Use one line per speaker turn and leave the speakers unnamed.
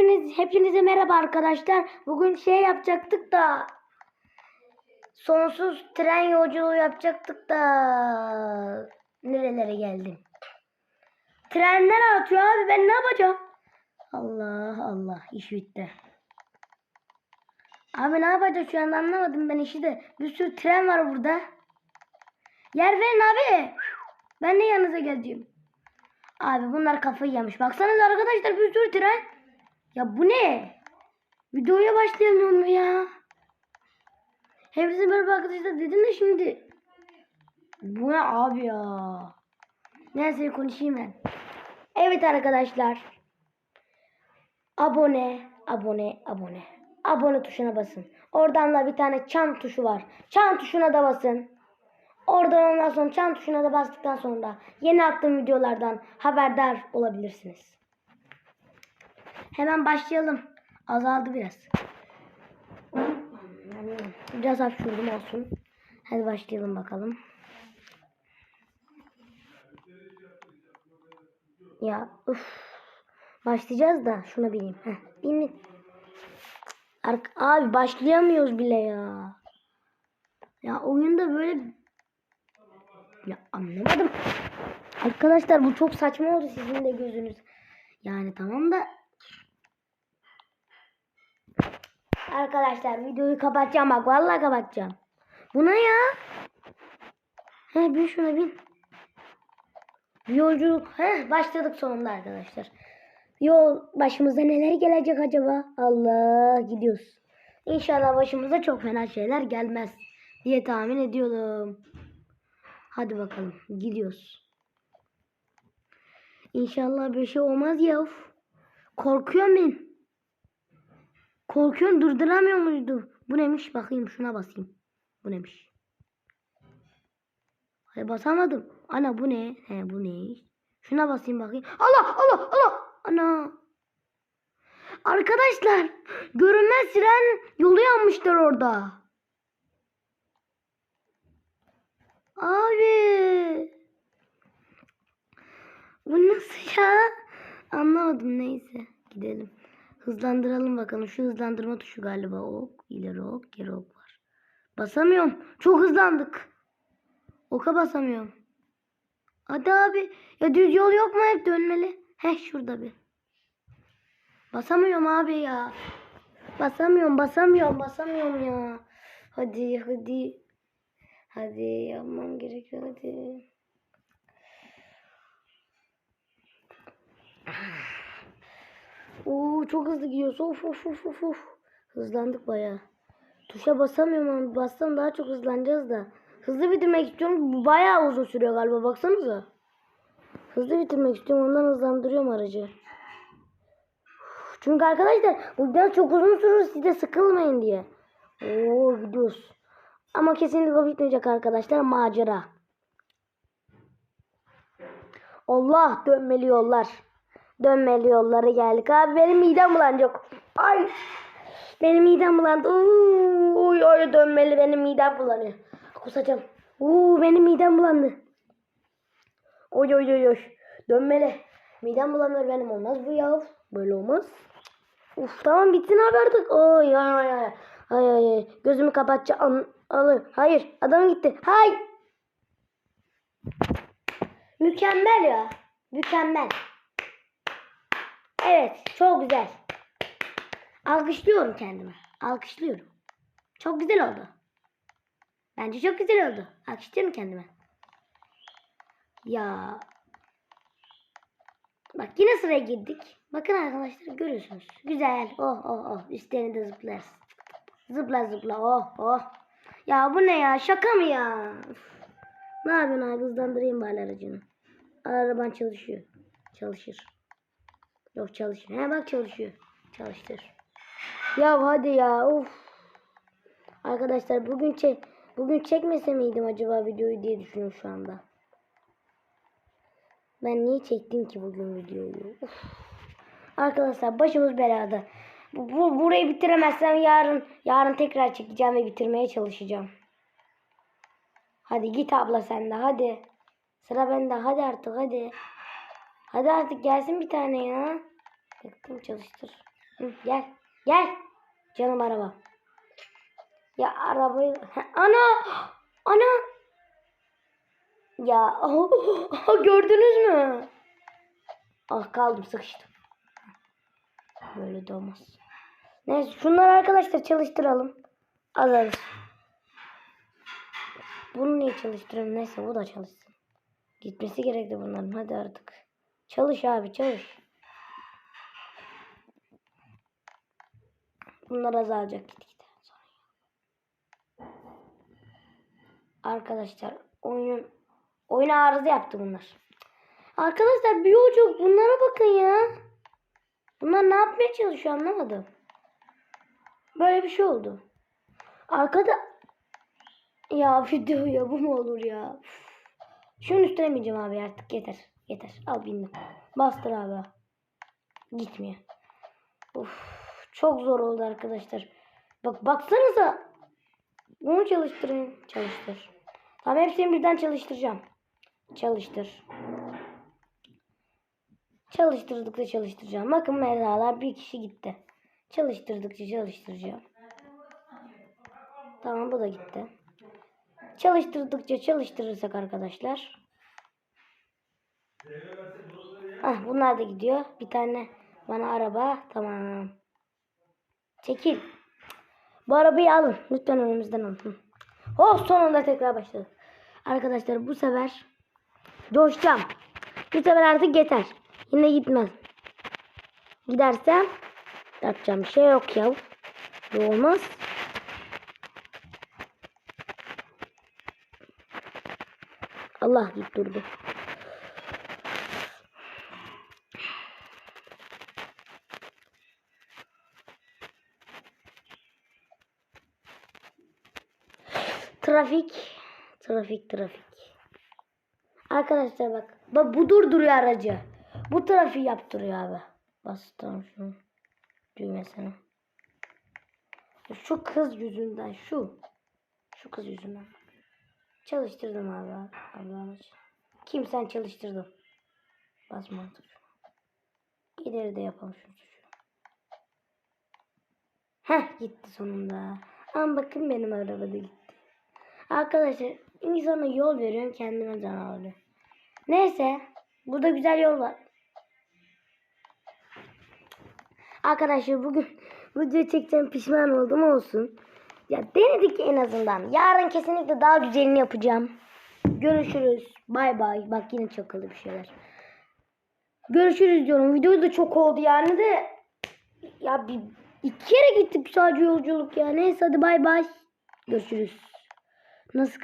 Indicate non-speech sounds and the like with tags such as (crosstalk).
hepiniz hepinize merhaba arkadaşlar. Bugün şey yapacaktık da sonsuz tren yolculuğu yapacaktık da nerelere geldim. Trenler atıyor abi ben ne yapacağım? Allah Allah iş bitti. Abi ne yapacağız şu anda anlamadım ben işi de. Bir sürü tren var burada. Yer verin abi. Ben de yanınıza geleceğim. Abi bunlar kafayı yemiş. Baksanıza arkadaşlar bir sürü tren. Ya bu ne? Videoya başlayamıyorum ya? Hepsi merhaba arkadaşlar dedim de şimdi. Bu ne abi ya? Neyse konuşayım ben. Evet arkadaşlar. Abone, abone, abone. Abone tuşuna basın. Oradan da bir tane çan tuşu var. Çan tuşuna da basın. Oradan ondan sonra çan tuşuna da bastıktan sonra yeni attığım videolardan haberdar olabilirsiniz. Hemen başlayalım. Azaldı biraz. Biraz hapşurdum olsun. Hadi başlayalım bakalım. Ya uf. Başlayacağız da şuna bineyim. Heh, bin bin. Abi başlayamıyoruz bile ya. Ya oyunda böyle ya anlamadım. Arkadaşlar bu çok saçma oldu sizin de gözünüz. Yani tamam da Arkadaşlar videoyu kapatacağım bak vallahi kapatacağım. Buna ya. He bin şuna bin. Yolculuk. He başladık sonunda arkadaşlar. Yol başımıza neler gelecek acaba? Allah gidiyoruz. İnşallah başımıza çok fena şeyler gelmez diye tahmin ediyorum. Hadi bakalım gidiyoruz. İnşallah bir şey olmaz ya. Korkuyorum ben. Korkuyorum durduramıyor muydu? Bu neymiş? Bakayım şuna basayım. Bu neymiş? Hayır basamadım. Ana bu ne? He bu ne? Şuna basayım bakayım. Allah Allah Allah. Ana. Arkadaşlar görünmez siren yolu yanmışlar orada. Abi. Bu nasıl ya? Anlamadım neyse. Gidelim. Hızlandıralım bakalım. Şu hızlandırma tuşu galiba. Ok, ileri ok, geri ok var. Basamıyorum. Çok hızlandık. Oka basamıyorum. Hadi abi. Ya düz yol yok mu hep dönmeli? Heh şurada bir. Basamıyorum abi ya. Basamıyorum, basamıyorum, basamıyorum ya. Hadi, hadi. Hadi yapmam gerekiyor hadi. Oo çok hızlı gidiyoruz. Of of of of of. Hızlandık bayağı. Tuşa basamıyorum ama bassam daha çok hızlanacağız da. Hızlı bitirmek istiyorum. Bu bayağı uzun sürüyor galiba baksanıza. Hızlı bitirmek istiyorum ondan hızlandırıyorum aracı. Çünkü arkadaşlar bu video çok uzun sürür siz de sıkılmayın diye. Oo gidiyoruz. Ama kesinlikle bitmeyecek arkadaşlar macera. Allah dönmeli yollar. Dönmeli yollara geldik. Abi benim midem bulanacak. Ay. Benim midem bulandı. Uuu, Oy oy dönmeli benim midem bulanıyor. Kusacağım. Uuu benim midem bulandı. Oy oy oy oy. Dönmeli. Midem bulanır benim olmaz bu ya. Böyle olmaz. Uf tamam bitsin abi artık. Oy ay ay ay. Ay ay ay. Gözümü kapatacağım. Alır. Hayır. Adam gitti. Hay. Mükemmel ya. Mükemmel. Evet. Çok güzel. Alkışlıyorum kendime. Alkışlıyorum. Çok güzel oldu. Bence çok güzel oldu. Alkışlıyorum kendime. Ya. Bak yine sıraya girdik. Bakın arkadaşlar görüyorsunuz. Güzel. Oh oh oh. Üstlerinde zıplarız. Zıpla zıpla. Oh oh. Ya bu ne ya? Şaka mı ya? Üf. Ne yapıyorsun abi? Hızlandırayım bari aracını. Araban çalışıyor. Çalışır. Yok çalışmıyor. He bak çalışıyor. Çalıştır. Ya hadi ya. Of. Arkadaşlar bugün çek bugün çekmese miydim acaba videoyu diye düşünüyorum şu anda. Ben niye çektim ki bugün videoyu? Uf. Arkadaşlar başımız belada. Bu, bu- burayı bitiremezsem yarın yarın tekrar çekeceğim ve bitirmeye çalışacağım. Hadi git abla sen de hadi. Sıra bende hadi artık hadi. Hadi artık gelsin bir tane ya. Bıktım çalıştır. Hı, gel. Gel. Canım araba. Ya arabayı... Ana! Ana! Ya (laughs) gördünüz mü? Ah kaldım sıkıştım. Böyle de olmaz. Neyse şunları arkadaşlar çalıştıralım. Alırız. Bunu niye çalıştırıyorum? Neyse bu da çalışsın. Gitmesi gerekti bunların. Hadi artık. Çalış abi çalış. Bunlar azalacak gitgide. Arkadaşlar oyunun oyuna arıza yaptı bunlar. Arkadaşlar bir çocuk bunlara bakın ya. Bunlar ne yapmaya çalışıyor anlamadım. Böyle bir şey oldu. Arkada ya (laughs) video ya bu mu olur ya? Şunun üstüne abi artık yeter. Yeter. Al bindim. Bastır abi. Gitmiyor. Uf, çok zor oldu arkadaşlar. Bak baksanıza. Bunu çalıştırın. Çalıştır. Tamam hepsini birden çalıştıracağım. Çalıştır. Çalıştırdıkça çalıştıracağım. Bakın mezralar bir kişi gitti. Çalıştırdıkça çalıştıracağım. Tamam bu da gitti. Çalıştırdıkça çalıştırırsak arkadaşlar. Ah bunlar da gidiyor. Bir tane bana araba. Tamam. Çekil. Bu arabayı alın. Lütfen önümüzden alın. Oh sonunda tekrar başladı. Arkadaşlar bu sefer coşacağım. Bu sefer artık yeter. Yine gitmez. Gidersem yapacağım şey yok ya. Bu olmaz. Allah git durdu. Trafik, trafik, trafik. Arkadaşlar bak. Bak bu durduruyor aracı. Bu trafiği yaptırıyor abi. Bas tamam şunu. Düğmesine. Şu kız yüzünden şu. Şu kız yüzünden. Çalıştırdım abi. Abi aracı. Kim sen çalıştırdım. Basma artık. İleri de yapalım şunu. Heh gitti sonunda. Ama bakın benim araba da gitti. Arkadaşlar insana yol veriyorum kendime can alıyorum. Neyse burada güzel yol var. Arkadaşlar bugün (laughs) video çekeceğim pişman oldum olsun. Ya denedik en azından. Yarın kesinlikle daha güzelini yapacağım. Görüşürüz. Bay bay. Bak yine çakıldı bir şeyler. Görüşürüz diyorum. Video da çok oldu yani de. Ya bir iki kere gittik sadece yolculuk ya. Neyse hadi bay bay. Görüşürüz. Nasıl